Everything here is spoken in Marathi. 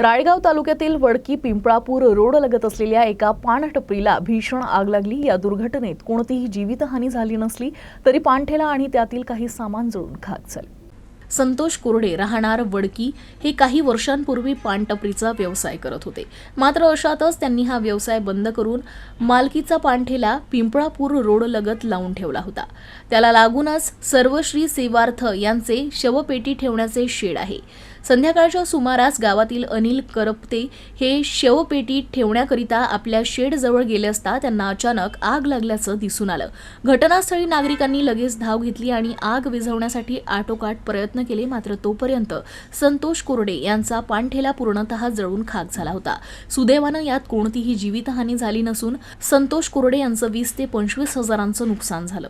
रायगाव तालुक्यातील वडकी पिंपळापूर रोड लगत असलेल्या एका पानटपरीला भीषण आग लागली. या दुर्घटनेत कोणतीही जीवितहानी झाली नसली तरी पानठेला आणि त्यातील काही सामान जळून खाक झाले. संतोष कोरडे राहणार वडकी हे काही वर्षांपूर्वी पानटपरीचा व्यवसाय करत होते. मात्र अशातच त्यांनी हा व्यवसाय बंद करून मालकीचा पानठेला पिंपळापूर रोड लगत लावून ठेवला होता. त्याला लागूनच सर्वश्री सेवार्थ यांचे शवपेटी ठेवण्याचे शेड आहे. संध्याकाळच्या सुमारास गावातील अनिल करपते हे शवपेटी ठेवण्याकरिता आपल्या शेडजवळ गेले असता त्यांना अचानक आग लागल्याचं दिसून आलं. घटनास्थळी नागरिकांनी लगेच धाव घेतली आणि आग विझवण्यासाठी आटोकाट प्रयत्न केले मात्र तोपर्यंत संतोष कोरडे यांचा पानठेला पूर्णतः जळून खाक झाला होता. सुदैवानं यात कोणतीही जीवितहानी झाली नसून संतोष कोरडे यांचं वीस ते पंचवीस हजारांचं नुकसान झालं.